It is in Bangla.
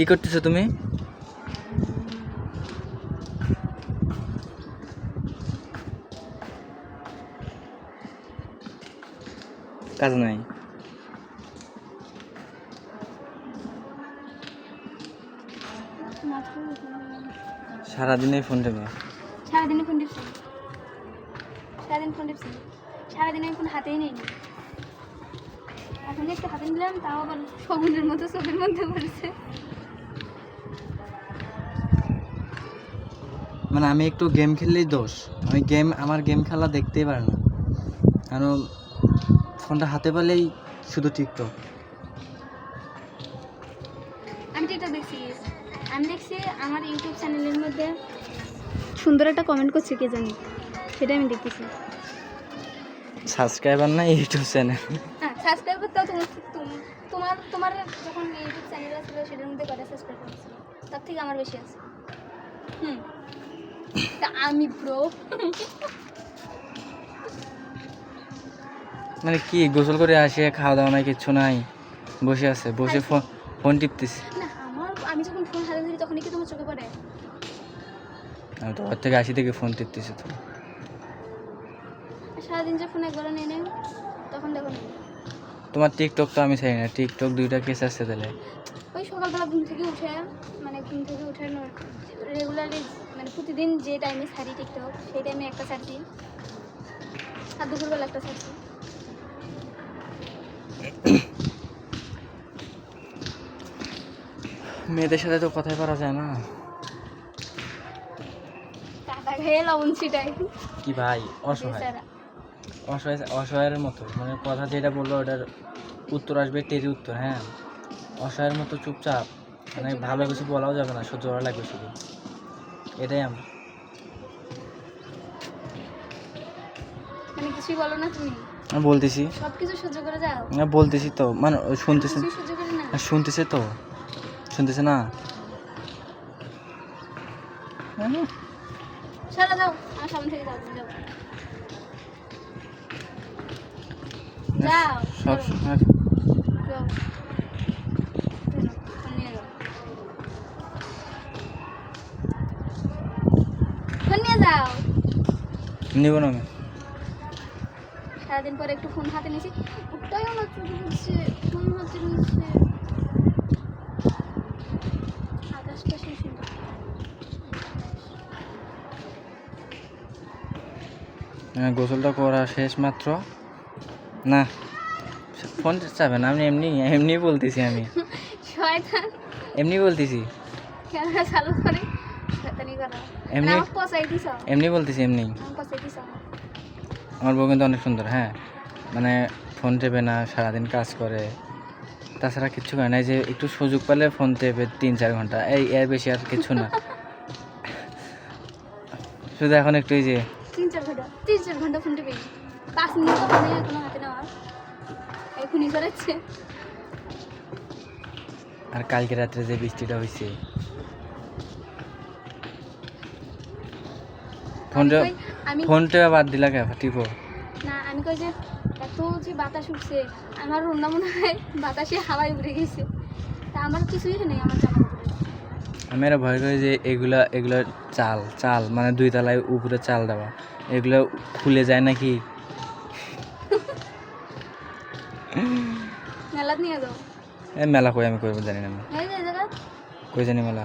কি করতেছো তুমি? কাজ নাই। সারাদিনে ফোন টেপে সারাদিনে ফোন টিপছি সারাদিন ফোন টিপছি সারাদিন আমি ফোন হাতেই নেই। এখন একটু হাতে নিলাম, তাও আবার সবুজের মতো চোখের মধ্যে পড়েছে মানে আমি একটু গেম খেললেই দোষ। আমি গেম আমার গেম খেলা দেখতেই পারে না। কারণ ফোনটা হাতে পেলেই শুধু টিকটক আমি টিকটক দেখছি। আমি দেখছি আমার ইউটিউব চ্যানেলের মধ্যে সুন্দর একটা কমেন্ট করছে কে জানি। সেটা আমি দেখতেছি। সাবস্ক্রাইবার না ইউটিউব চ্যানেল হ্যাঁ সাবস্ক্রাইব করতেও তোমার তুম- তোমার তোমার যখন ইউটিউব চ্যানেল ছিল সেটার মধ্যে কটা সাবস্ক্রাইব করেছিল তার থেকে আমার বেশি আছে। হুম। তা আমি ব্রো মানে কি গোসল করে আসে খাওয়া দাওয়া নাই কিচ্ছু নাই বসে আছে বসে ফোন ফোন টিপতেছি। না আমার আমি যখন ফোন হাতে ধরি তখনই কি তোমার চোখে পড়ে? আমি তো ঘর থেকে আসি থেকে ফোন টিপতেছি তো। সারাদিন যে ফোন একবার নিয়ে নেই তখন দেখো তোমার টিকটক তো আমি চাই না টিকটক দুইটা কেস আসছে তাহলে। ওই সকালবেলা ঘুম থেকে উঠে মানে ঘুম থেকে উঠে রেগুলারলি মানে প্রতিদিন যে টাইমে ছাড়ি টিকটক সেই টাইমে একটা ছাড়ছি আর দুপুরবেলা একটা ছাড়ছি মেয়েদের সাথে তো কথাই পারা যায় না। কাটা খেয়ে লবণ ছিটাই। কি ভাই অসহায়। অসহায় অসহায়ের মতো। মানে কথা যেটা বলল ওটার উত্তর আসবে টেরি উত্তর হ্যাঁ। অসহায়ের মতো চুপচাপ। মানে ভালো কিছু বলাও যাবে না সহ্য করা লাগবে শুধু। এটাই আমরা। মানে কিছুই বলো না তুমি। আমি বলতেছি। সহ্য করে যাও আমি বলতেছি তো। মানে শুনতেছে না শুনতেছে তো। শুনতেছে না? চলো যাও আমার সামনে থেকে যাও যাও। সব নিয়ে যাও। নিব না আমি। সারাদিন পরে একটু ফোন হাতে নিয়েছি। আমার চোখে পড়ছে ফোন হাতে নিয়েছে আকাশটা সেই সুন্দর। হ্যাঁ, গোসলটা করা শেষ মাত্র। না ফোন চাবে না আমি এমনি এমনি বলতেছি আমি। শয়তান। এমনি বলতেছি। ক্যামেরা চালু করা। এমনি- দিছ। এমনি বলতেছি এমনি। আমার বউ কিন্তু অনেক সুন্দর হ্যাঁ? মানে ফোন টেপে না সারাদিন কাজ করে। তাছাড়া কিচ্ছু করে না এই যে একটু সুযোগ পেলে ফোন টেপে তিন চার ঘণ্টা। এই এর বেশি আর কিছু না। শুধু এখন একটু এই যে তিন চার ঘণ্টা তিন চার ঘণ্টা ফোন টিপি। পাঁচ মিনিট তো ফোনে কোনো হাতে নেওয়ার এখনই করাচ্ছে। আর কালকে রাত্রে যে বৃষ্টিটা হয়েছে ফোনটা আমি কই- ফোনটা বাদ দিলা কে টিপো না আমি কই যে এত যে বাতাস উঠছে আমার অন্য মনে হয় বাতাসে হাওয়ায় উড়ে গেছে। তা আমার কিছুই নেই আমার জামা কাপড়ে। আমি আর ভয় করি যে এগুলা এগুলা চাল চাল মানে দুই তলায় উপরে চাল দেওয়া এগুলো খুলে যায় নাকি? মেলাত নিয়ে যাও। এ মেলা কই আমি করব জানি না কই জানি মেলা?